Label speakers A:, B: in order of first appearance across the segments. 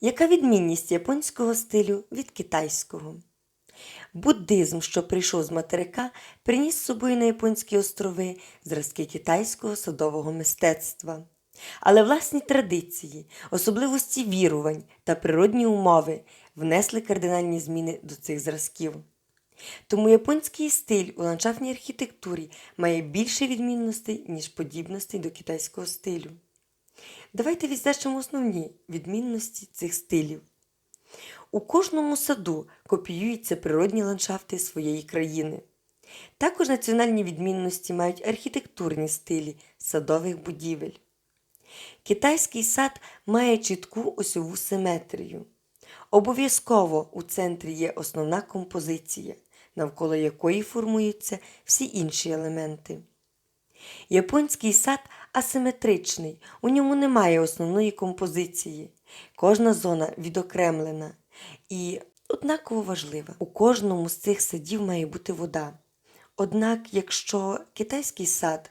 A: Яка відмінність японського стилю від китайського? Буддизм, що прийшов з материка, приніс з собою на японські острови зразки китайського садового мистецтва. Але власні традиції, особливості вірувань та природні умови внесли кардинальні зміни до цих зразків. Тому японський стиль у ландшафтній архітектурі має більше відмінностей, ніж подібностей до китайського стилю. Давайте відзначимо основні відмінності цих стилів. У кожному саду копіюються природні ландшафти своєї країни. Також національні відмінності мають архітектурні стилі садових будівель. Китайський сад має чітку осьову симетрію. Обов'язково у центрі є основна композиція, навколо якої формуються всі інші елементи. Японський сад асиметричний, у ньому немає основної композиції. Кожна зона відокремлена і однаково важлива. У кожному з цих садів має бути вода. Однак, якщо китайський сад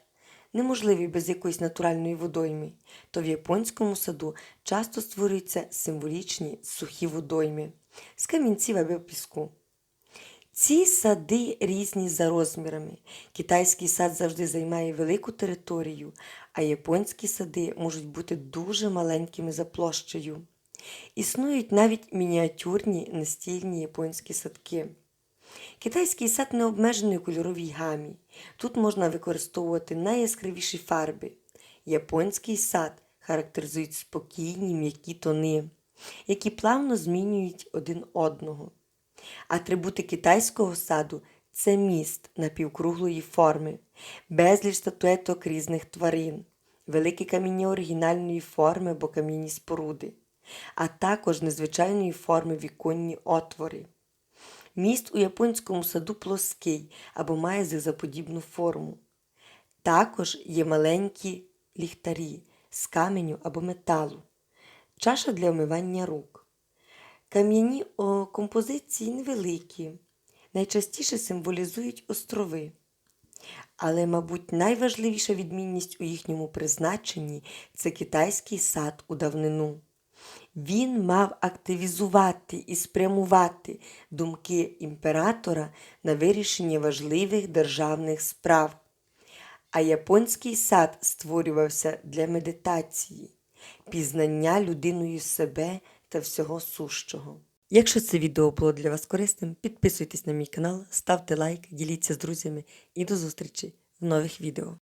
A: неможливий без якоїсь натуральної водойми, то в японському саду часто створюються символічні сухі водойми з камінців або піску. Ці сади різні за розмірами. Китайський сад завжди займає велику територію, а японські сади можуть бути дуже маленькими за площею. Існують навіть мініатюрні настільні японські садки. Китайський сад не обмежений у кольоровій гамі. Тут можна використовувати найяскравіші фарби. Японський сад характеризують спокійні м'які тони, які плавно змінюють один одного. Атрибути китайського саду це міст напівкруглої форми, безліч статуеток різних тварин, великі каміння оригінальної форми або кам'яні споруди, а також незвичайної форми віконні отвори. Міст у японському саду плоский або має зигзаподібну форму. Також є маленькі ліхтарі з каменю або металу, чаша для омивання рук. Кам'яні композиції невеликі, найчастіше символізують острови. Але, мабуть, найважливіша відмінність у їхньому призначенні це китайський сад у давнину. Він мав активізувати і спрямувати думки імператора на вирішення важливих державних справ. А японський сад створювався для медитації, пізнання людиною себе та всього сущого. Якщо це відео було для вас корисним, підписуйтесь на мій канал, ставте лайк, діліться з друзями і до зустрічі в нових відео.